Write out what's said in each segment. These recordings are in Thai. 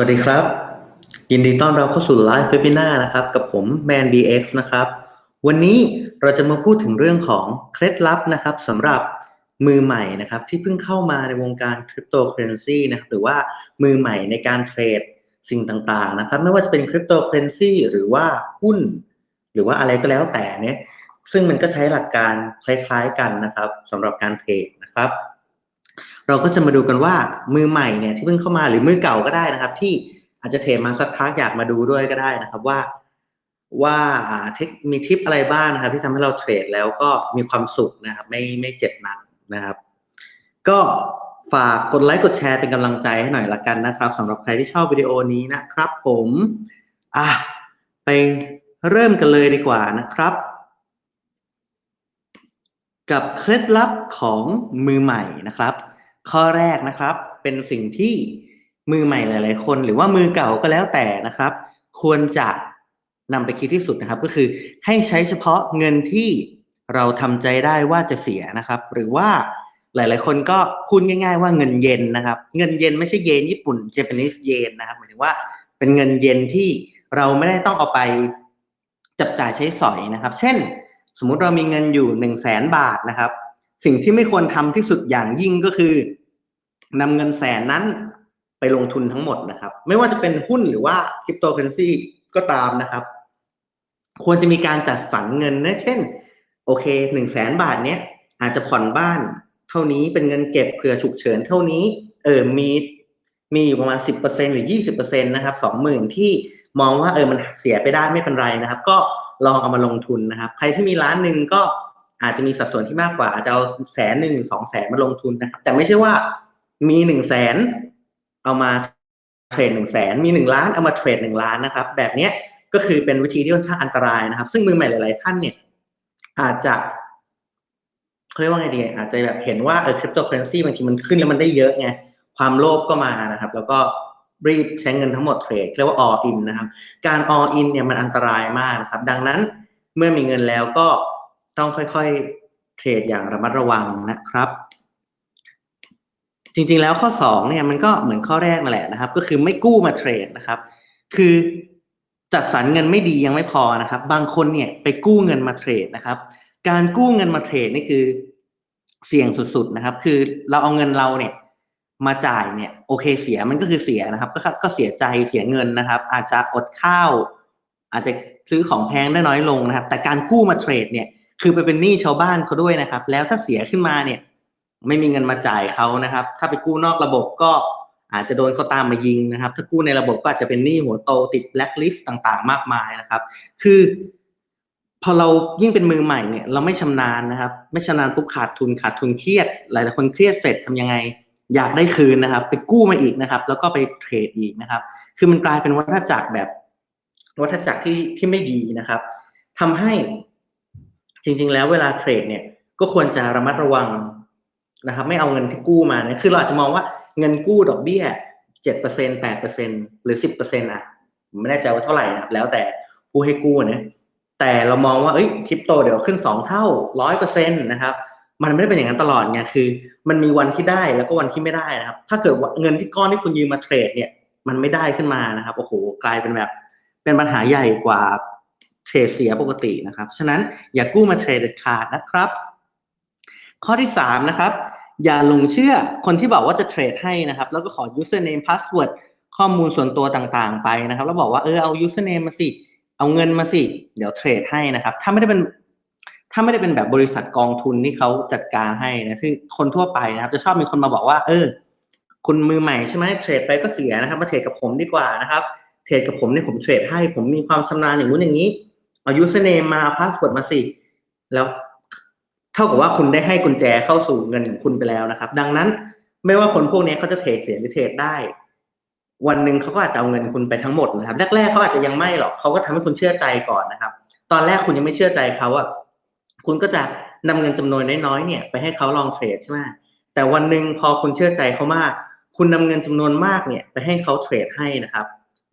วัสดีครับ ยินดีต้อนรับเข้าสู่ไลฟ์เวบินานะครับ กับผม Man DX นะครับ วันนี้เราจะมาพูดถึงเรื่องของเคล็ดลับนะครับสำหรับมือใหม่นะครับ ที่เพิ่งเข้ามาในวงการคริปโตเคอเรนซีนะครับหรือว่ามือใหม่ในการเทรดสิ่งต่างๆนะครับ ไม่ว่าจะเป็นคริปโตเคอเรนซีหรือว่าหุ้น หรือว่าอะไรก็แล้วแต่เนี่ยซึ่งมันก็ใช้หลักการคล้ายๆกันนะครับสำหรับการเทรดนะครับ เราก็จะมาดูกันว่ามือใหม่เนี่ยที่เพิ่งเข้ามาหรือมือเก่าก็ได้นะครับ ที่อาจจะเทรดมาสักพักอยากมาดูด้วยก็ได้นะครับว่าว่าเทคมีทิปอะไรบ้างนะครับ ที่ทำให้เราเทรดแล้วก็มีความสุขนะครับ ไม่ไม่เจ็บหนักนะครับ ก็ฝากกดไลค์กดแชร์เป็นกำลังใจให้หน่อยละกันนะครับสำหรับใครที่ชอบวิดีโอนี้นะครับ ผม อะไปเริ่มกันเลยดีกว่านะครับ กับเคล็ดลับของมือใหม่นะครับ ข้อแรกนะครับเป็นสิ่งที่มือใหม่หลาย ๆ คน หรือว่ามือเก่าก็แล้วแต่นะครับ ควรจะนำไปคิดที่สุดนะครับ ก็คือให้ใช้เฉพาะเงินที่เราทำใจได้ว่าจะเสียนะครับ หรือว่าหลาย ๆ คนก็พูดง่าย ๆ ว่าเงินเย็นนะครับ เงินเย็นไม่ใช่เยนญี่ปุ่น Japanese yen นะครับหมายถึงว่าเป็นเงินเย็นที่เราไม่ได้ต้องเอาไปจับจ่ายใช้สอยนะครับ เช่น สมมุติเรามีเงินอยู่หนึ่งแสนบาทนะครับ สิ่งที่ไม่ควรทำที่สุดอย่างยิ่งก็คือนำเงินแสนนั้นไปลงทุนทั้งหมดนะครับ ไม่ว่าจะเป็นหุ้นหรือว่าคริปโตเคอเรนซีก็ตามนะครับ ควรจะมีการจัดสรรเงินนะเช่น โอเคหนึ่งแสนบาทเนี้ยอาจจะผ่อนบ้านเท่านี้เป็นเงินเก็บเผื่อฉุกเฉินเท่านี้ เออมีมีอยู่ประมาณสิบเปอร์เซ็นหรือยี่สิบเปอร์เซ็นตนะครับสองหมื่นที่มองว่าเออมันเสียไปได้ไม่เป็นไรนะครับ ก็ ลองเอามาลงทุนนะครับ ใครที่มีล้านหนึ่งก็อาจจะมีสัดส่วนที่มากกว่าอาจจะเอาแสนหนึ่งสองแสนมาลงทุนนะครับ แต่ไม่ใช่ว่ามีหนึ่งแสนเอามาเทรดหนึ่งแสนมีหนึ่งล้านเอามาเทรดหนึ่งล้านนะครับ แบบเนี้ยก็คือเป็นวิธีที่ค่อนข้างอันตรายนะครับ ซึ่งมือใหม่หลาย ๆ ท่านเนี่ย อาจจะเขาเรียกว่าไงดีอาจจะแบบเห็นว่าเออคริปโตเคอเรนซีบางทีมันขึ้นแล้วมันได้เยอะไงความโลภก็มานะครับ แล้วก็ รีบใช้เงินทั้งหมดเทรดเรียกว่า all in นะครับ การ all in เนี่ยมันอันตรายมากนะครับ ดังนั้นเมื่อมีเงินแล้วก็ต้องค่อยๆเทรดอย่างระมัดระวังนะครับ จริงๆแล้วข้อสองเนี่ยมันก็เหมือนข้อแรกนั่นแหละนะครับ ก็คือไม่กู้มาเทรดนะครับ คือจัดสรรเงินไม่ดียังไม่พอนะครับ บางคนเนี่ยไปกู้เงินมาเทรดนะครับ การกู้เงินมาเทรดนี่คือเสี่ยงสุดๆนะครับ คือเราเอาเงินเราเนี่ย มาจ่ายเนี่ยโอเคเสียมันก็คือเสียนะครับ ก็ก็เสียใจเสียเงินนะครับ อาจจะอดข้าว อาจจะซื้อของแพงได้น้อยลงนะครับ แต่การกู้มาเทรดเนี่ยคือไปเป็นหนี้ชาวบ้านเขาด้วยนะครับ แล้วถ้าเสียขึ้นมาเนี่ย ไม่มีเงินมาจ่ายเขานะครับ ถ้าไปกู้นอกระบบก็อาจจะโดนเขาตามมายิงนะครับ ถ้ากู้ในระบบก็อาจจะเป็นหนี้หัวโตติดแบล็คลิสต์ต่างๆ มากมายนะครับ คือ พอเรายิ่งเป็นมือใหม่เนี่ย เราไม่ชำนาญนะครับ ไม่ชำนาญปุ๊บขาดทุนขาดทุนเครียด หลายๆคนเครียดเสร็จทำยังไง อยากได้คืนนะครับ ไปกู้มาอีกนะครับ แล้วก็ไปเทรดอีกนะครับ คือมันกลายเป็นวัฏจักรแบบวัฏจักรที่ที่ไม่ดีนะครับทำให้จริง ๆ แล้วเวลาเทรดเนี่ยก็ควรจะระมัดระวังนะครับ ไม่เอาเงินที่กู้มาเนี่ยคือเราอาจจะมองว่าเงินกู้ดอกเบี้ยเจ็ดเปอร์เซ็นแปดเปอร์เซ็นหรือสิบเปอร์เซ็นต์อะไม่แน่ใจว่าเท่าไหร่นะครับ แล้วแต่ผู้ให้กู้เนี่ยแต่เรามองว่าเอ้ยคริปโตเดี๋ยวขึ้นสองเท่าร้อยเปอร์เซ็นต์นะครับ มันไม่ได้เป็นอย่างนั้นตลอดไงคือ มันมีวันที่ได้แล้วก็วันที่ไม่ได้นะครับ ถ้าเกิดเงินที่ก้อนที่คุณยืมมาเทรด เนี่ย มันไม่ได้ขึ้นมานะครับโอ้โหกลายเป็นแบบเป็นปัญหาใหญ่กว่าเทรดเสียปกตินะครับ ฉะนั้นอย่ากู้มาเทรดเด็ดขาดนะครับ ข้อที่สามนะครับ อย่าหลงเชื่อคนที่บอกว่าจะเทรดให้นะครับ แล้วก็ขอ username password ข้อมูลส่วนตัวต่างๆ ไปนะครับ แล้วบอกว่าเออเอา username มาสิ เอาเงินมาสิ เดี๋ยวเทรดให้นะครับ ถ้าไม่ได้เป็น ถ้าไม่ได้เป็นแบบบริษัทกองทุนที่เขาจัดการให้นะซึ่งคนทั่วไปนะครับ จะชอบมีคนมาบอกว่า เออ คุณมือใหม่ใช่ไหมเทรดไปก็เสียนะครับมาเทรดกับผมดีกว่านะครับ เทรดกับผมเนี่ยผมเทรดให้ผมมีความชำนาญอย่างนู้นอย่างนี้เอา username มา password มาสิแล้วเท่ากับว่าคุณได้ให้กุญแจเข้าสู่เงินของคุณไปแล้วนะครับ ดังนั้น ไม่ว่าคนพวกนี้เขาจะเทรดเสียหรือเทรดได้ วันหนึ่งเขาก็อาจจะเอาเงินคุณไปทั้งหมดนะครับแรกๆเขาอาจจะยังไม่หรอกเขาก็ทำให้คุณเชื่อใจก่อนนะครับ ตอนแรกคุณยังไม่เชื่อใจเขาอะ คุณก็จะนำเงินจำนวนน้อยๆเนี่ยไปให้เขาลองเทรดใช่ไหมแต่วันหนึ่งพอคุณเชื่อใจเขามาก คุณนำเงินจำนวนมากเนี่ยไปให้เขาเทรดให้นะครับ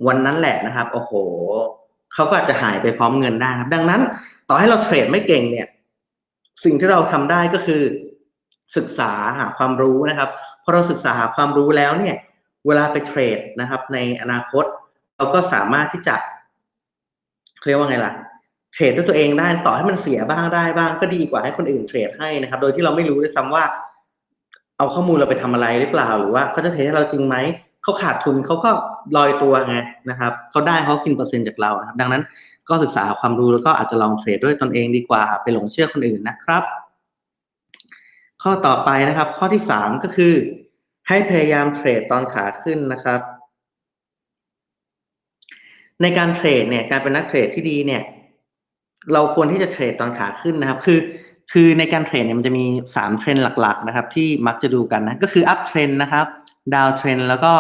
วันนั้นแหละนะครับโอ้โหเขาก็อาจจะหายไปพร้อมเงินได้ครับ ดังนั้น ต่อให้เราเทรดไม่เก่งเนี่ย สิ่งที่เราทำได้ก็คือ ศึกษาหาความรู้นะครับพอเราศึกษาหาความรู้แล้วเนี่ย เวลาไปเทรดนะครับ ในอนาคต เราก็สามารถที่จะเรียกว่าไงล่ะ เทรดด้วยตัวเองได้ต่อให้มันเสียบ้างได้บ้างก็ดีกว่าให้คนอื่นเทรดให้นะครับ โดยที่เราไม่รู้ด้วยซ้ำว่า เอาข้อมูลเราไปทำอะไรหรือเปล่า หรือว่าเขาจะเทรดให้เราจริงไหมเขาขาดทุนเขาก็ลอยตัวไงนะครับเขาได้เขากินเปอร์เซ็นต์จากเรานะครับ ดังนั้นก็ศึกษาความรู้แล้วก็อาจจะลองเทรดด้วยตนเองดีกว่าไปหลงเชื่อคนอื่นนะครับ ข้อต่อไปนะครับ ข้อที่สามก็คือ ให้พยายามเทรดตอนขาขึ้นนะครับ ในการเทรดเนี่ยการเป็นนักเทรดที่ดีเนี่ย เราควรที่จะเทรดตอนขาขึ้นนะครับ คือ คือในการเทรดเนี่ยมันจะมีสามเทรนหลักๆนะครับ ที่มักจะดูกันนะก็คืออัพเทรนนะครับดาวเทรนแล้วก็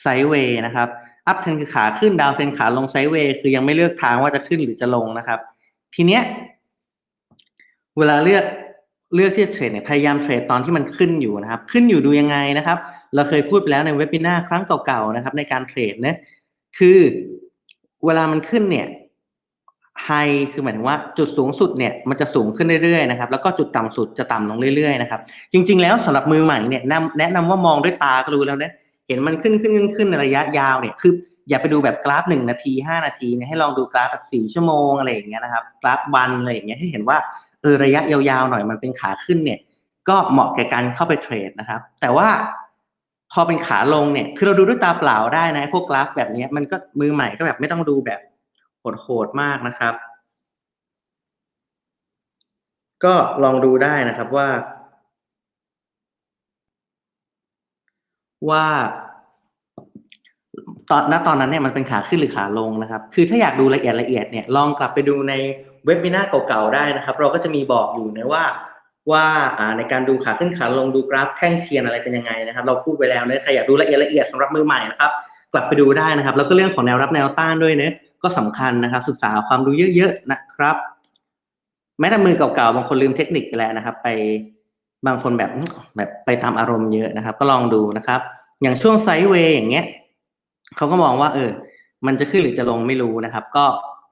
ไซด์เวย์นะครับอัพเทรนคือขาขึ้นดาวเทรนขาลงไซด์เวย์คือยังไม่เลือกทางว่าจะขึ้นหรือจะลงนะครับ ทีเนี้ยเวลาเลือกเลือกที่จะเทรดเนี่ยพยายามเทรดตอนที่มันขึ้นอยู่นะครับ ขึ้นอยู่ดูยังไงนะครับ เราเคยพูดไปแล้วในเว็บินาร์ครั้งเก่าๆนะครับ ในการเทรดเนี่ยคือเวลามันขึ้นเนี่ย ไฮคือหมายถึงว่าจุดสูงสุดเนี่ยมันจะสูงขึ้นเรื่อยๆนะครับแล้วก็จุดต่ำสุดจะต่ำลงเรื่อยๆนะครับจริง ๆ แล้วสำหรับมือใหม่เนี่ยแนะนำว่ามองด้วยตาก็รู้แล้วเนี่ยเห็นมันขึ้นขึ้นขึ้นขึ้นในระยะยาวเนี่ยคืออย่าไปดูแบบกราฟหนึ่งนาทีห้านาทีเนี่ยให้ลองดูกราฟแบบสี่ชั่วโมงอะไรอย่างเงี้ยนะครับกราฟวันอะไรอย่างเงี้ยให้เห็นว่าเออระยะยาวๆหน่อยมันเป็นขาขึ้นเนี่ยก็เหมาะแก่การเข้าไปเทรดนะครับ แต่ว่าพอเป็นขาลงเนี่ยคือเราดูด้วยตาเปล่าได้นะพวกกราฟแบบนี้มันก็มือใหม่ก็แบบไม่ต้องดูแบบ โหดๆมากนะครับ ก็ลองดูได้นะครับว่า ว่าตอนณตอนนั้นเนี่ยมันเป็นขาขึ้นหรือขาลงนะครับ คือถ้าอยากดูละเอียดละเอียดเนี่ยลองกลับไปดูในเว็บมินาเก่าๆได้นะครับ เราก็จะมีบอกอยู่นะว่าว่าในการดูขาขึ้นขาลงดูกราฟแท่งเทียนอะไรเป็นยังไงนะครับ เราพูดไปแล้วนะใครอยากดูละเอียดละเอียดสำหรับมือใหม่นะครับ กลับไปดูได้นะครับ แล้วก็เรื่องของแนวรับแนวต้านด้วยเนะ ก็สำคัญนะครับ ศึกษาความรู้เยอะๆนะครับ แม้แต่มือเก่าๆบางคนลืมเทคนิคไปแล้วนะครับ ไปบางคนแบบแบบไปตามอารมณ์เยอะนะครับ ก็ลองดูนะครับ อย่างช่วงไซด์เวย์อย่างเงี้ยเขาก็มองว่า เออ มันจะขึ้นหรือจะลงไม่รู้นะครับ ก็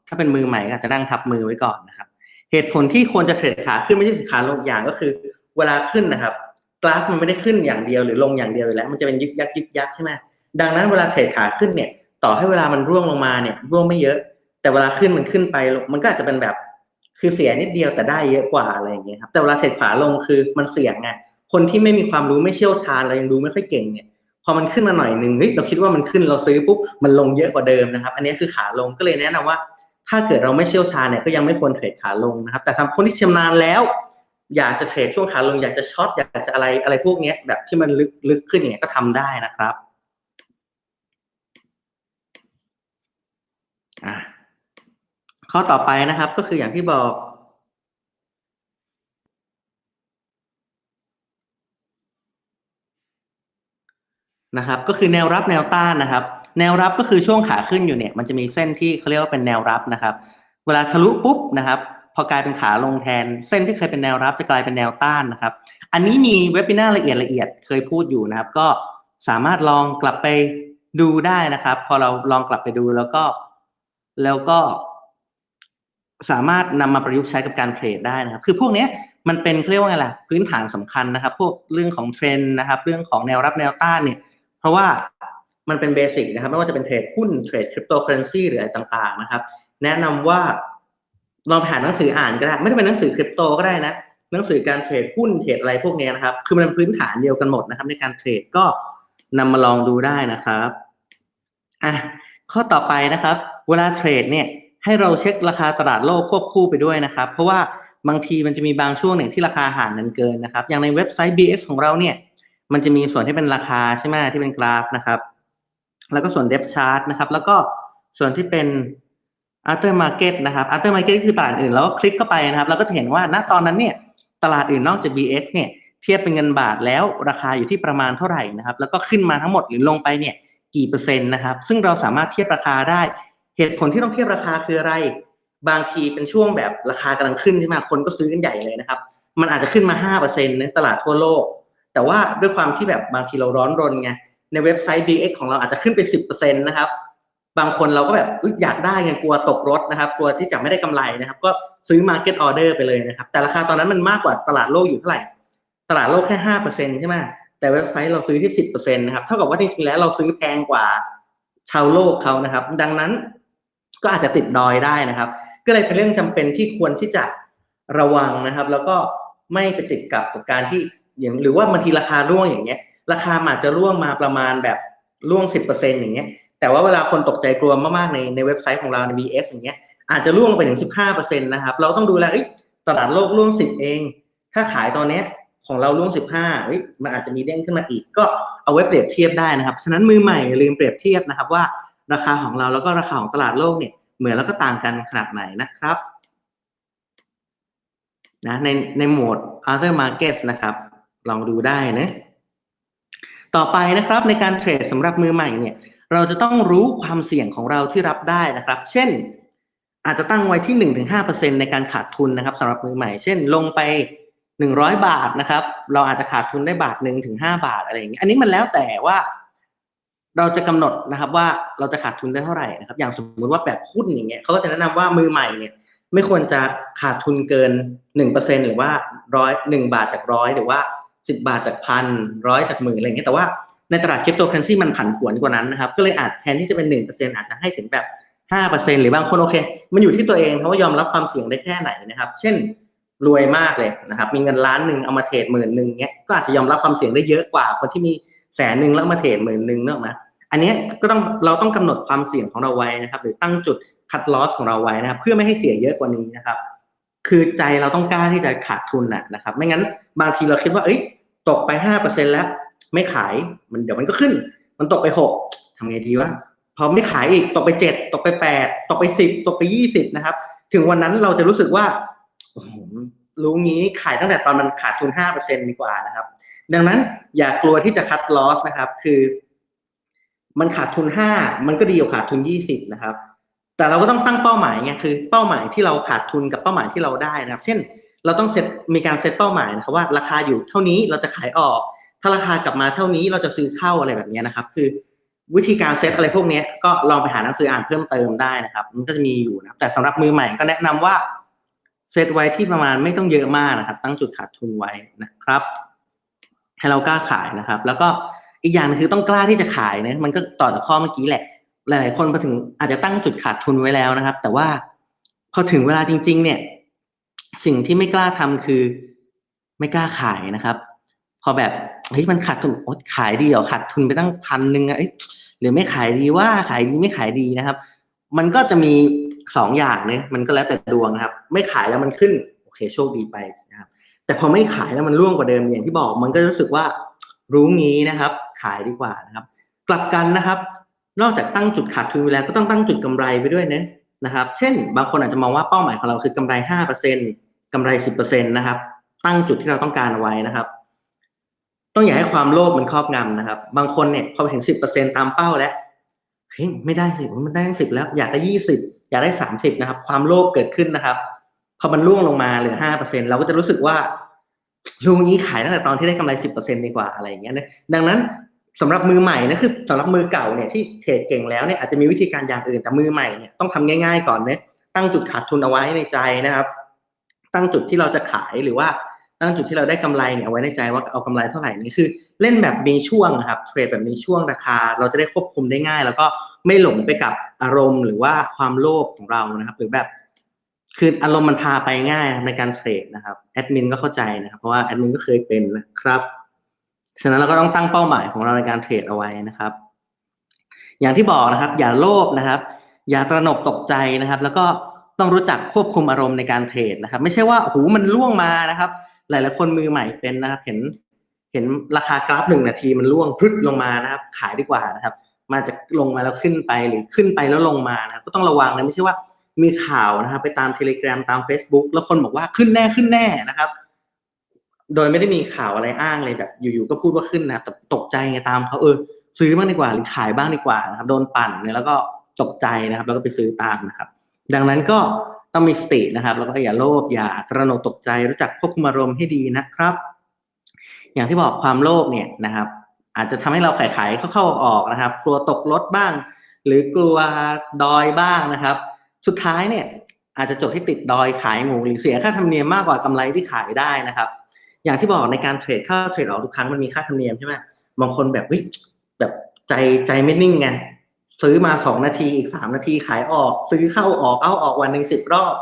ถ้าเป็นมือใหม่ก็จจะนั่งทับมือไว้ก่อนนะครับ เหตุผลที่ควรจะเทรดขาขึ้นไม่ใช่ขาลงอย่างก็คือ เวลาขึ้นนะครับกราฟมันไม่ได้ขึ้นอย่างเดียวหรือลงอย่างเดียวอยู่แล้ว มันจะเป็นยึกยักยึกยักใช่ไหมดังนั้นเวลาเทรดขาขึ้นเนี่ย ต่อให้เวลามันร่วงลงมาเนี่ย ร่วงไม่เยอะ แต่เวลาขึ้นมันขึ้นไป มันก็อาจจะเป็นแบบคือเสียนิดเดียวแต่ได้เยอะกว่าอะไรอย่างเงี้ยครับ แต่เวลาเทรดขาลงคือมันเสี่ยงไงคนที่ไม่มีความรู้ไม่เชี่ยวชาญเรายังดูไม่ค่อยเก่งเนี่ย พอมันขึ้นมาหน่อยหนึ่งเฮ้ยเราคิดว่ามันขึ้นเราซื้อปุ๊บมันลงเยอะกว่าเดิมนะครับ อันนี้คือขาลงก็เลยแนะนำว่า ถ้าเกิดเราไม่เชี่ยวชาญเนี่ยก็ยังไม่ควรเทรดขาลงนะครับ แต่สำหรับคนที่ชำนาญแล้ว อยากจะเทรดช่วงขาลง อยากจะช็อตอยากจะอะไรอะไรพวกนี้แบบที่มันลึกลึกขึ้นอย่างเงี้ยก็ทำได้นะครับอะ ข้อต่อไปนะครับก็คืออย่างที่บอก นะครับ ก็คือแนวรับแนวต้านนะครับ แนวรับก็คือช่วงขาขึ้นอยู่เนี่ย มันจะมีเส้นที่เขาเรียกว่าเป็นแนวรับนะครับ เวลาทะลุปุ๊บนะครับ พอกลายเป็นขาลงแทน เส้นที่เคยเป็นแนวรับจะกลายเป็นแนวต้านนะครับ อันนี้มีเว็บหน้าละเอียดละเอียดเคยพูดอยู่นะครับ ก็สามารถลองกลับไปดูได้นะครับ พอเราลองกลับไปดูแล้วก็แล้วก็ สามารถนำมาประยุกต์ใช้กับการเทรดได้นะครับ คือพวกนี้มันเป็นเรียกว่าไงล่ะพื้นฐานสำคัญนะครับ พวกเรื่องของเทรนด์นะครับ เรื่องของแนวรับแนวต้านเนี่ย เพราะว่ามันเป็นเบสิกนะครับ ไม่ว่าจะเป็นเทรดหุ้นเทรดคริปโตเคอเรนซีหรืออะไรต่างๆนะครับ แนะนำว่าลองผ่านหนังสืออ่านก็ได้ ไม่ได้เป็นหนังสือคริปโตก็ได้นะหนังสือการเทรดหุ้นเทรดอะไรพวกนี้นะครับ คือมันเป็นพื้นฐานเดียวกันหมดนะครับ ในการเทรดก็นำมาลองดูได้นะครับอะข้อต่อไปนะครับ เวลาเทรดเนี่ย ให้เราเช็คราคาตลาดโลกควบคู่ไปด้วยนะครับ เพราะว่าบางทีมันจะมีบางช่วงเนี่ยที่ราคาห่างกันเกินนะครับ อย่างในเว็บไซต์ BX ของเราเนี่ย มันจะมีส่วนที่เป็นราคาใช่ไหมที่เป็นกราฟนะครับ แล้วก็ส่วน depth chart นะครับ แล้วก็ส่วนที่เป็น after market นะครับ after market คือตลาดอื่นแล้วก็คลิกเข้าไปนะครับ เราก็จะเห็นว่าณตอนนั้นเนี่ยตลาดอื่นนอกจาก BX เนี่ยเทียบเป็นเงินบาทแล้วราคาอยู่ที่ประมาณเท่าไหร่นะครับ แล้วก็ขึ้นมาทั้งหมดหรือลงไปเนี่ยกี่เปอร์เซ็นต์นะครับ ซึ่งเราสามารถเทียบราคาได้ เหตุผลที่ต้องเทียบราคาคืออะไร บางทีเป็นช่วงแบบราคากำลังขึ้นใช่ไหมคนก็ซื้อกันใหญ่เลยนะครับ มันอาจจะขึ้นมาห้าเปอร์เซ็นต์ในตลาดทั่วโลก แต่ว่าด้วยความที่แบบบางทีเราร้อนรนไงในเว็บไซต์ BX ของเราอาจจะขึ้นไปสิบเปอร์เซ็นต์นะครับ บางคนเราก็แบบอยากได้ไงกลัวตกรถนะครับ กลัวที่จะไม่ได้กำไรนะครับ ก็ซื้อ Market Order ไปเลยนะครับ แต่ราคาตอนนั้นมันมากกว่าตลาดโลกอยู่เท่าไหร่ ตลาดโลกแค่ห้าเปอร์เซ็นต์ใช่ไหมแต่เว็บไซต์เราซื้อที่สิบเปอร์เซ็นต์นะครับ เท่ากับว่าจริงๆแล้วเราซื้อแพงกว่าชาวโลกเขานะครับ ดังนั้น ก็อาจจะติดดอยได้นะครับ ก็เลยเป็นเรื่องจำเป็นที่ควรที่จะระวังนะครับ แล้วก็ไม่ไปติดกับกับการที่อย่างหรือว่าบางทีราคาร่วงอย่างเงี้ย ราคาอาจจะร่วงมาประมาณแบบร่วงสิบเปอร์เซ็นอย่างเงี้ย แต่ว่าเวลาคนตกใจกลัวมากๆในในเว็บไซต์ของเราใน BX อย่างเงี้ยอาจจะร่วงไปถึงสิบห้าเปอร์เซ็นตนะครับ เราต้องดูแลตลาดโลกร่วงสิบเอง ถ้าขายตอนเนี้ยของเราร่วงสิบห้าเฮ้ยมันอาจจะมีเด้งขึ้นมาอีก ก็เอาไว้เปรียบเทียบได้นะครับ ฉะนั้นมือใหม่อย่าลืมเปรียบเทียบนะครับว่า ราคาของเราแล้วก็ราคาของตลาดโลกเนี่ยเหมือนแล้วก็ต่างกันขนาดไหนนะครับนะในในโหมด other markets นะครับ ลองดูได้นะต่อไปนะครับในการเทรดสำหรับมือใหม่เนี่ย เราจะต้องรู้ความเสี่ยงของเราที่รับได้นะครับ เช่น อาจจะตั้งไว้ที่หนึ่งถึงห้าเปอร์เซ็นในการขาดทุนนะครับสำหรับมือใหม่ เช่น ลงไปหนึ่งร้อยบาทนะครับ เราอาจจะขาดทุนได้บาทหนึ่งถึงห้าบาทอะไรอย่างนี้อันนี้มันแล้วแต่ว่า เราจะกำหนดนะครับว่าเราจะขาดทุนได้เท่าไหร่นะครับ อย่างสมมุติว่าแบบหุ้นอย่างเงี้ยเขาก็จะแนะนำว่ามือใหม่เนี่ยไม่ควรจะขาดทุนเกินหนึ่งเปอร์เซ็นหรือว่าร้อยหนึ่งบาทจากร้อยหรือว่าสิบาทจากพันร้อยจากหมื่นอะไรเงี้ยแต่ว่าในตลาดคริปโตเคอเรนซีมันผันผวนกว่านั้นนะครับ ก็เลยอาจแทนที่จะเป็นหนึ่งเปอร์เซ็นอาจจะให้ถึงแบบห้าเปอร์เซ็นหรือบางคนโอเค มันอยู่ที่ตัวเองเพราะว่ายอมรับความเสี่ยงได้แค่ไหนนะครับ เช่นรวยมากเลยนะครับ มีเงินล้านหนึ่งเอามาเทรดหมื่นหนึ่งเงี้ยก็อาจจะยอมรับความเสี่ยงได้เยอะกว่าคนที่มี แสนหนึ่งแล้วมาเทรดหมื่นหนึ่งเนอะไหมอันนี้ก็ต้องเราต้องกำหนดความเสี่ยงของเราไว้นะครับ หรือตั้งจุดคัดลอสของเราไว้นะครับ เพื่อไม่ให้เสียเยอะกว่านี้นะครับ คือใจเราต้องกล้าที่จะขาดทุนนะนะครับ ไม่งั้นบางทีเราคิดว่า เอ้ย ตกไปห้าเปอร์เซ็นแล้ว ไม่ขายมันเดี๋ยวมันก็ขึ้น มันตกไปหกทำไงดีวะพอไม่ขายอีกตกไปเจ็ดตกไปแปดตกไปสิบตกไปยี่สิบนะครับ ถึงวันนั้นเราจะรู้สึกว่าโอ้โหรู้งี้ขายตั้งแต่ตอนมันขาดทุนห้าเปอร์เซ็นดีกว่านะครับ ดังนั้นอย่ากลัวที่จะคัดลอสนะครับ คือ มันขาดทุนห้ามันก็ดีกว่าขาดทุนยี่สิบนะครับ แต่เราก็ต้องตั้งเป้าหมายไงคือ เป้าหมายที่เราขาดทุนกับเป้าหมายที่เราได้นะครับ เช่น เราต้องเซตมีการเซตเป้าหมายนะครับว่า ราคาอยู่เท่านี้เราจะขายออก ถ้าราคากลับมาเท่านี้เราจะซื้อเข้าอะไรแบบนี้นะครับ คือ วิธีการเซตอะไรพวกนี้ก็ลองไปหาหนังสืออ่านเพิ่มเติมได้นะครับ มันก็จะมีอยู่นะแต่สำหรับมือใหม่ก็แนะนำว่าเซตไว้ที่ประมาณไม่ต้องเยอะมากนะครับ ตั้งจุดขาดทุนไว้นะครับ ให้เรากล้าขายนะครับ แล้วก็อีกอย่างคือต้องกล้าที่จะขายนะมันก็ต่อจากข้อเมื่อกี้แหละ หลาย ๆ คนพอถึงอาจจะตั้งจุดขาดทุนไว้แล้วนะครับ แต่ว่าพอถึงเวลาจริง ๆ เนี่ย สิ่งที่ไม่กล้าทำคือ ไม่กล้าขายนะครับ พอแบบเฮ้ยมันขาดทุนอ๊ขายดีเหรอขาดทุนไปตั้งพันหนึ่งอะหรือไม่ขายดีว่าขายดีไม่ขายดีนะครับ มันก็จะมีสองอย่างเนี่ยมันก็แล้วแต่ดวงนะครับ ไม่ขายแล้วมันขึ้น โอเคโชคดีไปนะครับ แต่พอไม่ขายแล้วมันร่วงกว่าเดิมอย่างที่บอกมันก็รู้สึกว่ารู้งี้นะครับ ขายดีกว่านะครับ กลับกันนะครับ นอกจากตั้งจุดขาดทุนไปแล้วก็ต้องตั้งจุดกำไรไปด้วยนะนะครับ เช่น บางคนอาจจะมองว่าเป้าหมายของเราคือกำไรห้าเปอร์เซ็นกำไรสิบเปอร์เซ็นตนะครับ ตั้งจุดที่เราต้องการเอาไว้นะครับ ต้องอย่าให้ความโลภมันครอบงำนะครับ บางคนเนี่ยพอไปถึงสิบเปอร์เซ็นตามเป้าแล้วเฮ้ยไม่ได้สิมันได้สิบแล้ว อยากได้ยี่สิบอยากได้สามสิบนะครับ ความโลภเกิดขึ้นนะครับ พอมันร่วงลงมาเหลือห้าเปอร์เซ็นเราก็จะรู้สึกว่าลุงนี้ขายตั้งแต่ตอนที่ได้กำไรสิบเปอร์เซ็นดีกว่าอะไรอย่างเงี้ยนะดังนั้นสำหรับมือใหม่นะคือสำหรับมือเก่าเนี่ยที่เทรดเก่งแล้วเนี่ยอาจจะมีวิธีการอย่างอื่นแต่มือใหม่เนี่ยต้องทำง่าย ๆ ก่อนเนี่ยตั้งจุดขาดทุนเอาไว้ในใจนะครับ ตั้งจุดที่เราจะขายหรือว่าตั้งจุดที่เราได้กำไรเนี่ยเอาไว้ในใจว่าเอากำไรเท่าไหร่นี่คือ เล่นแบบมีช่วงนะครับเทรดแบบมีช่วงราคา เราจะได้ควบคุมได้ง่าย แล้วก็ไม่หลงไปกับอารมณ์ หรือว่าความโลภของเรานะครับ หรือแบบ คืออารมณ์มันพาไปง่ายในการเทรดนะครับแอดมินก็เข้าใจนะครับเพราะว่าแอดมินก็เคยเป็นนะครับฉะนั้นเราก็ต้องตั้งเป้าหมายของเราในการเทรดเอาไว้นะครับ อย่างที่บอกนะครับ อย่าโลภนะครับ อย่าตระหนกตกใจนะครับ แล้วก็ต้องรู้จักควบคุมอารมณ์ในการเทรดนะครับ ไม่ใช่ว่าโอ้โหมันล่วงมานะครับ หลายๆคนมือใหม่เป็นนะครับ เห็นเห็นราคากราฟหนึ่งนาทีมันล่วงพรึดลงมานะครับ ขายดีกว่านะครับ มาจะลงมาแล้วขึ้นไปหรือขึ้นไปแล้วลงมานะครับ ก็ต้องระวังนะไม่ใช่ว่า มีข่าวนะครับไปตามเทเล gram ตาม Facebook แล้วคนบอกว่าขึ้นแน่ขึ้นแน่นะครับ โดยไม่ได้มีข่าวอะไรอ้างเลยแบบ อยู่ๆก็พูดว่าขึ้นนะแต่ตกใจไงตามเขาเออซื้อบ้างดีกว่าหรือขายบ้างดีกว่านะครับ โดนปั่นเนี่ยแล้วก็ตกใจนะครับ แล้วก็ไปซื้อตามนะครับ ดังนั้นก็ต้องมีสตินะครับ แล้วก็อย่าโลภอย่าตระหนกตกใจรู้จักควบคุมอารมณ์ให้ดีนะครับ อย่างที่บอกความโลภเนี่ยนะครับ อาจจะทำให้เราขายขายเข้าๆออกนะครับ กลัวตกรถบ้าง หรือกลัวดอยบ้างนะครับ สุดท้ายเนี่ยอาจจะจบให้ติดดอยขายหมูหรือเสียค่าธรรมเนียมมากกว่ากำไรที่ขายได้นะครับ อย่างที่บอกในการเทรดเข้าเทรดออกทุกครั้งมันมีค่าธรรมเนียมใช่ไหมบางคนแบบเฮ้ยแบบใจใจไม่นิ่งไงซื้อมาสองนาทีอีกสามนาทีขายออก ซื้อเข้าออกเอาออกวันหนึ่งสิบรอบ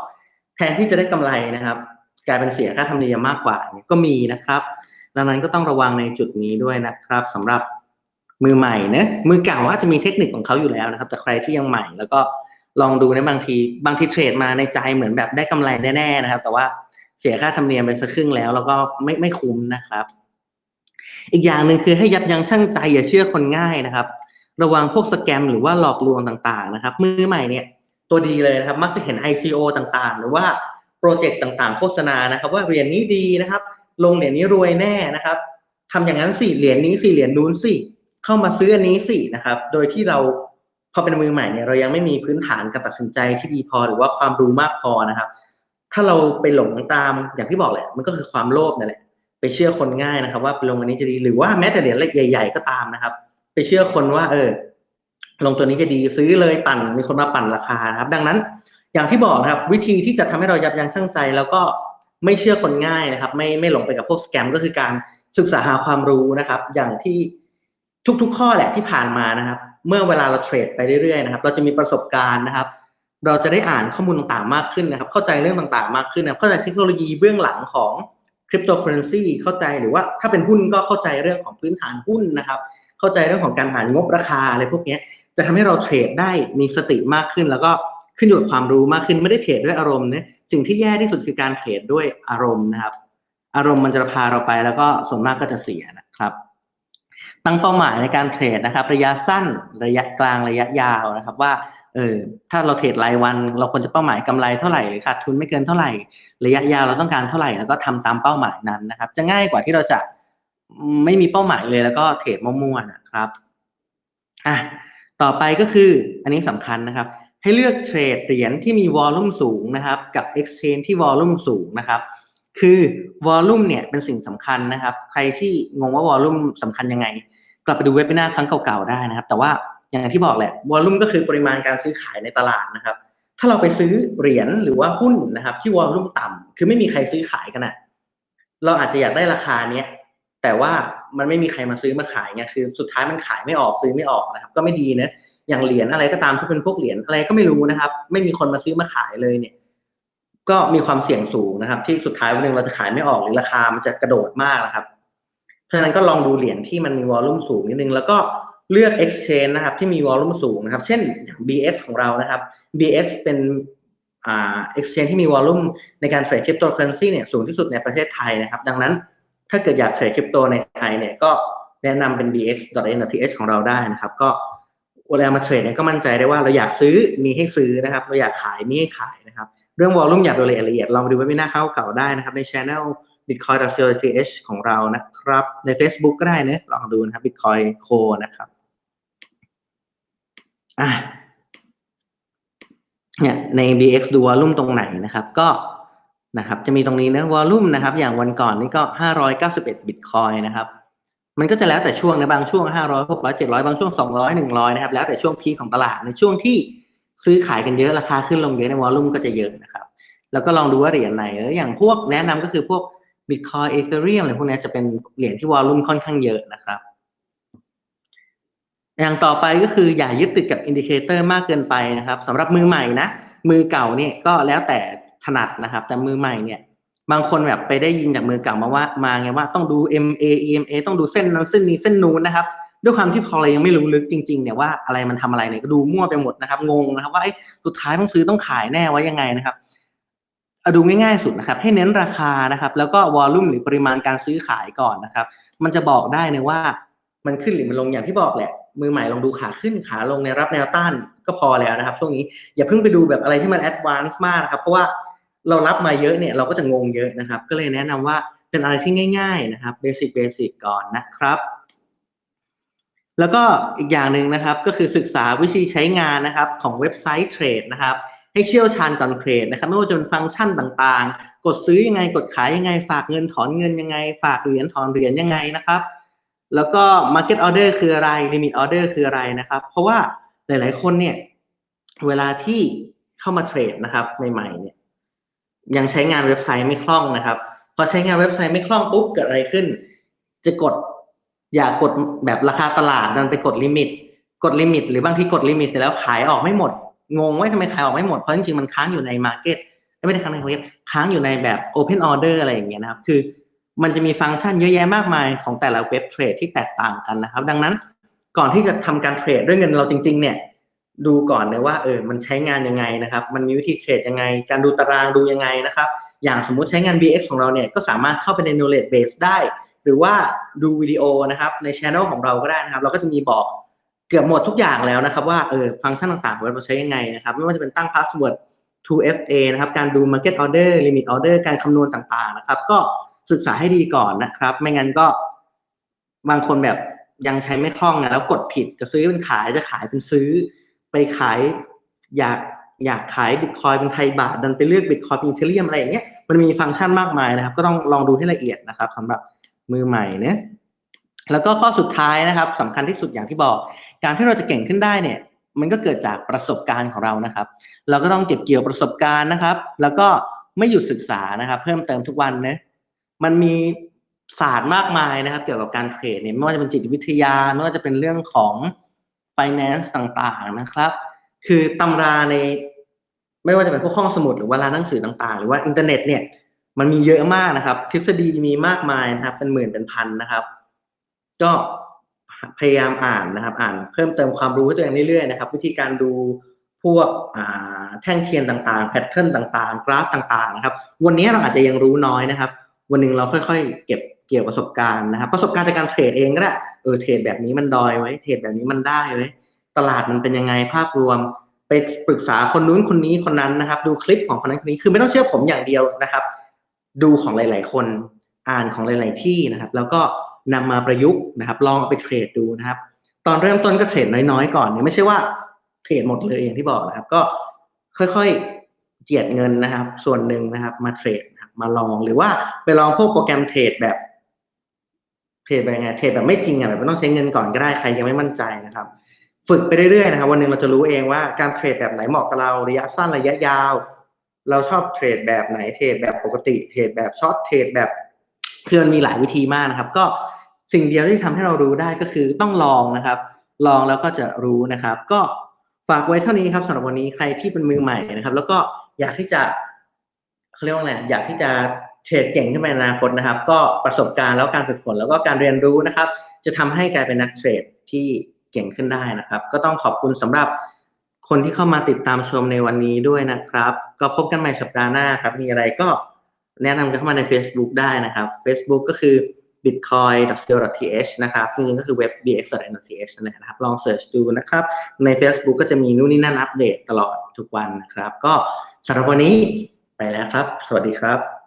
แทนที่จะได้กำไรนะครับ กลายเป็นเสียค่าธรรมเนียมมากกว่าก็มีนะครับดังนั้นก็ต้องระวังในจุดนี้ด้วยนะครับสำหรับมือใหม่นะมือเก่าอาจจะมีเทคนิคของเขาอยู่แล้วนะครับ แต่ใครที่ยังใหม่แล้วก็ ลองดูในบางทีบางทีเทรดมาในใจเหมือนแบบได้กำไรแน่ๆนะครับ แต่ว่าเสียค่าธรรมเนียมไปสักครึ่งแล้วแล้วก็ไม่ไม่คุ้มนะครับ อีกอย่างหนึ่งคือให้ยับยั้งชั่งใจอย่าเชื่อคนง่ายนะครับ ระวังพวกสแกมหรือว่าหลอกลวงต่างๆนะครับ มือใหม่เนี่ยตัวดีเลยนะครับ มักจะเห็น ICO ต่างๆ หรือว่าโปรเจกต์ต่างๆ โฆษณานะครับ ว่าเหรียญนี้ดีนะครับ ลงเหรียญนี้รวยแน่นะครับทำอย่างนั้นสิเหรียญนี้สิเหรียญนู้นสิเข้ามาซื้ออันนี้สินะครับ โดยที่เรา พอเป็นมือใหม่เนี่ยเรายังไม่มีพื้นฐานการตัดสินใจที่ดีพอหรือว่าความรู้มากพอนะครับ ถ้าเราไปหลงตามอย่างที่บอกแหละ มันก็คือความโลภนั่นแหละไปเชื่อคนง่ายนะครับ ว่าไปลงอันนี้จะดีหรือว่าแม้แต่เหรียญใหญ่ ๆ ก็ตามนะครับ ไปเชื่อคนว่า เออ ลงตัวนี้จะดีซื้อเลยปั่นมีคนมาปั่นราคานะครับ ดังนั้น อย่างที่บอกนะครับ วิธีที่จะทำให้เรายับยั้งชั่งใจ แล้วก็ไม่เชื่อคนง่ายนะครับ ไม่ไม่หลงไปกับพวกสแกมก็คือการศึกษาหาความรู้นะครับ อย่างที่ทุก ๆ ข้อแหละที่ผ่านมานะครับ เมื่อเวลาเราเทรดไปเรื่อยๆนะครับ เราจะมีประสบการณ์นะครับ เราจะได้อ่านข้อมูลต่างๆมากขึ้นนะครับ เข้าใจเรื่องต่างๆมากขึ้นนะเข้าใจเทคโนโลยีเบื้องหลังของคริปโตเคอเรนซีเข้าใจหรือว่าถ้าเป็นหุ้นก็เข้าใจเรื่องของพื้นฐานหุ้นนะครับ เข้าใจเรื่องของการหางบราคาอะไรพวกนี้จะทำให้เราเทรดได้มีสติมากขึ้น แล้วก็ขึ้นอยู่กับความรู้มากขึ้นไม่ได้เทรดด้วยอารมณ์เนี่ยสิ่งที่แย่ที่สุดคือการเทรดด้วยอารมณ์นะครับ อารมณ์มันจะพาเราไปแล้วก็ส่วนมากก็จะเสียนะครับ ตั้งเป้าหมายในการเทรดนะครับ ระยะสั้นระยะกลางระยะยาวนะครับ ว่าเออถ้าเราเทรดรายวัน เราควรจะเป้าหมายกำไรเท่าไหร่หรือขาดทุนไม่เกินเท่าไหร่ ระยะยาวเราต้องการเท่าไหร่แล้วก็ทำตามเป้าหมายนั้นนะครับ จะง่ายกว่าที่เราจะไม่มีเป้าหมายเลยแล้วก็เทรดมั่วๆนะครับอะต่อไปก็คืออันนี้สำคัญนะครับ ให้เลือกเทรดเหรียญที่มีวอลลุ่มสูงนะครับ กับ Exchange ที่วอลลุ่มสูงนะครับ คือวอลลุ่มเนี่ยเป็นสิ่งสำคัญนะครับ ใครที่งงว่าวอลลุ่มสำคัญยังไง กลับไปดูเว็บหน้าครั้งเก่าๆได้นะครับ แต่ว่าอย่างที่บอกแหละวอลลุ่มก็คือปริมาณการซื้อขายในตลาดนะครับ ถ้าเราไปซื้อเหรียญหรือว่าหุ้นนะครับ ที่วอลลุ่มต่ำคือไม่มีใครซื้อขายกันนะเราอาจจะอยากได้ราคาเนี้ยแต่ว่ามันไม่มีใครมาซื้อมาขายไงคือสุดท้ายมันขายไม่ออกซื้อไม่ออกนะครับ ก็ไม่ดีนะอย่างเหรียญอะไรก็ตามที่เป็นพวกเหรียญอะไรก็ไม่รู้นะครับ ไม่มีคนมาซื้อมาขายเลยเนี่ย ก็มีความเสี่ยงสูงนะครับ ที่สุดท้ายวันหนึ่งเราจะขายไม่ออกหรือราคามันจะกระโดดมากนะครับ เพราะฉะนั้นก็ลองดูเหรียญที่มันมีวอลลุ่มสูงนิดนึง แล้วก็เลือก exchange นะครับ ที่มีวอลลุ่มสูงนะครับ เช่นอย่าง BX ของเรานะครับ BX เป็นอ่า exchange ที่มีวอลลุ่มในการเทรดคริปโตเคอเรนซีเนี่ยสูงที่สุดในประเทศไทยนะครับ ดังนั้นถ้าเกิดอยากเทรดคริปโตในไทยเนี่ยก็แนะนำเป็น bx.n.th ของเราได้นะครับ ก็เวลามาเทรดเนี่ยก็มั่นใจได้ว่าเราอยากซื้อมีให้ซื้อนะครับ เราอยากขายมีให้ขายนะครับ เรื่องวอลลุ่มอยากดูรายละเอียดลองดูเว็บหน้าเข้าเก่าได้นะครับ ใน channel bitcoin.co.th ของเรานะครับ ใน Facebook ก็ได้นะลองดูนะครับ bitcoin co นะครับอะเนี่ยใน bx ดูวอลลุ่มตรงไหนนะครับ ก็นะครับ จะมีตรงนี้นะวอลลุ่มนะครับ อย่างวันก่อนนี่ก็591บิตคอยนะครับมันก็จะแล้วแต่ช่วงนะบางช่วง500 600 700บางช่วง200 100นะครับแล้วแต่ช่วงพีของตลาดในช่วงที่ ซื้อขายกันเยอะราคาขึ้นลงเยอะในวอลลุ่มก็จะเยอะนะครับ แล้วก็ลองดูว่าเหรียญไหนอย่างพวกแนะนำก็คือพวก Bitcoin Ethereum อะไรพวกนี้จะเป็นเหรียญที่วอลลุ่มค่อนข้างเยอะนะครับอย่างต่อไปก็คืออย่ายึดติดกับอินดิเคเตอร์มากเกินไปนะครับสำหรับมือใหม่นะมือเก่าเนี่ยก็แล้วแต่ถนัดนะครับ แต่มือใหม่เนี่ย บางคนแบบไปได้ยินจากมือเก่ามาว่ามาไงว่าต้องดู MA EMA ต้องดูเส้นนั้นเส้นนี้เส้นนู้นนะครับ ด้วยความที่พอเรายังไม่รู้ลึกจริงๆเนี่ยว่าอะไรมันทำอะไรเนี่ยก็ดูมั่วไปหมดนะครับงงนะครับว่าไอ้สุดท้ายต้องซื้อต้องขายแน่ว่ายังไงนะครับดูง่ายๆสุดนะครับ ให้เน้นราคานะครับ แล้วก็วอลลุ่มหรือปริมาณการซื้อขายก่อนนะครับ มันจะบอกได้นะว่า มันขึ้นหรือมันลงอย่างที่บอกแหละ มือใหม่ลองดูขาขึ้นขาลงในรับแนวต้านก็พอแล้วนะครับ ช่วงนี้อย่าเพิ่งไปดูแบบอะไรที่มันแอดวานซ์มากนะครับ เพราะว่าเรารับมาเยอะเนี่ยเราก็จะงงเยอะนะครับ ก็เลยแนะนำว่าเป็นอะไรที่ง่าย ๆ นะครับเบสิกเบสิกก่อนนะครับ แล้วก็อีกอย่างหนึ่งนะครับก็คือศึกษาวิธีใช้งานนะครับของเว็บไซต์เทรดนะครับให้เชี่ยวชาญก่อนเทรดนะครับไม่ว่าจะเป็นฟังก์ชันต่างๆ กดซื้อยังไงกดขายยังไง ฝากเงินถอนเงินยังไง ฝากเหรียญถอนเหรียญยังไงนะครับ แล้วก็ market order คืออะไร limit order คืออะไรนะครับ เพราะว่าหลายๆคนเนี่ยเวลาที่เข้ามาเทรดนะครับใหม่ๆเนี่ยยังใช้งานเว็บไซต์ไม่คล่องนะครับพพอใช้งานเว็บไซต์ไม่คล่องปุ๊บเกิดอะไรขึ้น จะกด อย่ากดแบบราคาตลาดดันไปกดลิมิต กดลิมิต หรือบางที่กดลิมิตเสร็จแล้วขายออกไม่หมด งงว่าทำไมขายออกไม่หมด เพราะจริงๆมันค้างอยู่ในมาร์เก็ตไม่ได้ค้างในมาร์เก็ตค้างอยู่ในแบบ Open Order อะไรอย่างเงี้ยนะครับ คือมันจะมีฟังก์ชันเยอะแยะมากมายของแต่ละเว็บเทรดที่แตกต่างกันนะครับ ดังนั้นก่อนที่จะทำการเทรดด้วยเงินเราจริง ๆ เนี่ย ดูก่อนเลยว่าเออมันใช้งานยังไงนะครับ มันมีวิธีเทรดยังไง การดูตารางดูยังไงนะครับ อย่างสมมุติใช้งาน BX ของเราเนี่ยก็สามารถเข้าไปใน knowledge base ได้ รือว่าดูวิดีโอนะครับในช anel ของเราก็ได้นะครับ เราก็จะมีบอกเกือบหมดทุกอย่างแล้วนะครับ ว่าเออฟังก์ชันต่างๆเราใช้ยังไงนะครับ ไม่ว่าจะเป็นตั้ง password 2FA นะครับ การดู market order limit order การคำนวณต่างๆนะครับ ก็ศึกษาให้ดีก่อนนะครับ ไม่งั้นก็บางคนแบบยังใช้ไม่คล่องนะแล้วกดผิดจะซื้อเป็นขายจะขายเป็นซื้อ ไปขายอยากอยากขายบิตคอยเป็นไทยบาทดันไปเลือกบิตคอยเป็นอีเทเรียมอะไรอย่างเงี้ยมันมีฟังก์ชันมากมายนะครับ ก็ต้องลองดูให้ละเอียดนะครับสำหรับ มือใหม่เนี่ยแล้วก็ข้อสุดท้ายนะครับสำคัญที่สุดอย่างที่บอก การที่เราจะเก่งขึ้นได้เนี่ยมันก็เกิดจากประสบการณ์ของเรานะครับ เราก็ต้องเก็บเกี่ยวประสบการณ์นะครับ แล้วก็ไม่หยุดศึกษานะครับ เพิ่มเติมทุกวันนะมันมีศาสตร์มากมายนะครับ เกี่ยวกับการเทรดเนี่ยไม่ว่าจะเป็นจิตวิทยาไม่ว่าจะเป็นเรื่องของ finance ต่างๆนะครับ คือตำราใน ไม่ว่าจะเป็นพวกห้องสมุดหรือว่าร้านหนังสือต่างๆ หรือว่าอินเทอร์เน็ตเนี่ย มันมีเยอะมากนะครับ ทฤษฎีมีมากมายนะครับ เป็นหมื่นเป็นพันนะครับ ก็พยายามอ่านนะครับ อ่านเพิ่มเติมความรู้ให้ตัวเองเรื่อยๆนะครับ วิธีการดูพวกแท่งเทียนต่างๆ แพทเทิร์นต่างๆ กราฟต่างๆนะครับ วันนี้เราอาจจะยังรู้น้อยนะครับ วันหนึ่งเราค่อยๆ เก็บเกี่ยวประสบการณ์นะครับ ประสบการณ์จากการเทรดเองก็ได้เออเทรดแบบนี้มันดอยไว้ เทรดแบบนี้มันได้ไว้ ตลาดมันเป็นยังไงภาพรวม ไปปรึกษาคนนู้นคนนี้คนนั้นนะครับ ดูคลิปของคนนั้นคนนี้คือไม่ต้องเชื่อผมอย่างเดียวนะครับ ดูของหลาย ๆ คนอ่านของหลาย ๆ ที่นะครับ แล้วก็นำมาประยุกต์นะครับ ลองเอาไปเทรดดูนะครับ ตอนเริ่มต้นก็เทรดน้อย ๆ ก่อนเนี่ยไม่ใช่ว่าเทรดหมดเลยอย่างที่บอกนะครับ ก็ค่อย ๆ เจียดเงินนะครับ ส่วนหนึ่งนะครับ มาเทรดมาลองหรือว่าไปลองพวกโปรแกรมเทรดแบบเทรดแบบไงเทรดแบบไม่จริงอะแบบไม่ต้องใช้เงินก่อนก็ได้ใครยังไม่มั่นใจนะครับ ฝึกไปเรื่อยๆนะครับ วันหนึ่งเราจะรู้เองว่าการเทรดแบบไหนเหมาะกับเราระยะสั้นระยะยาว เราชอบเทรดแบบไหนเทรดแบบปกติเทรดแบบช็อตเทรดแบบคือมันมีหลายวิธีมากนะครับ ก็สิ่งเดียวที่ทำให้เรารู้ได้ก็คือต้องลองนะครับ ลองแล้วก็จะรู้นะครับ ก็ฝากไว้เท่านี้ครับสำหรับวันนี้ใครที่เป็นมือใหม่นะครับ แล้วก็อยากที่จะเขาเรียกว่าอะไรอยากที่จะเทรดเก่งขึ้นไปในอนาคตนะครับ ก็ประสบการณ์แล้วการฝึกฝนแล้วก็การเรียนรู้นะครับ จะทำให้กลายเป็นนักเทรดที่เก่งขึ้นได้นะครับ ก็ต้องขอบคุณสำหรับ คนที่เข้ามาติดตามชมในวันนี้ด้วยนะครับ ก็พบกันใหม่สัปดาห์หน้าครับ มีอะไรก็แนะนำกันเข้ามาใน Facebook ได้นะครับ Facebook ก็คือ bitcoin.co.th นะครับจริงๆก็คือเว็บ bx.th นะครับ ลองเสิร์ชดูนะครับ ใน Facebook ก็จะมีนู่นนี่นั่นอัปเดตตลอดทุกวันนะครับ ก็สำหรับวันนี้ไปแล้วครับ สวัสดีครับ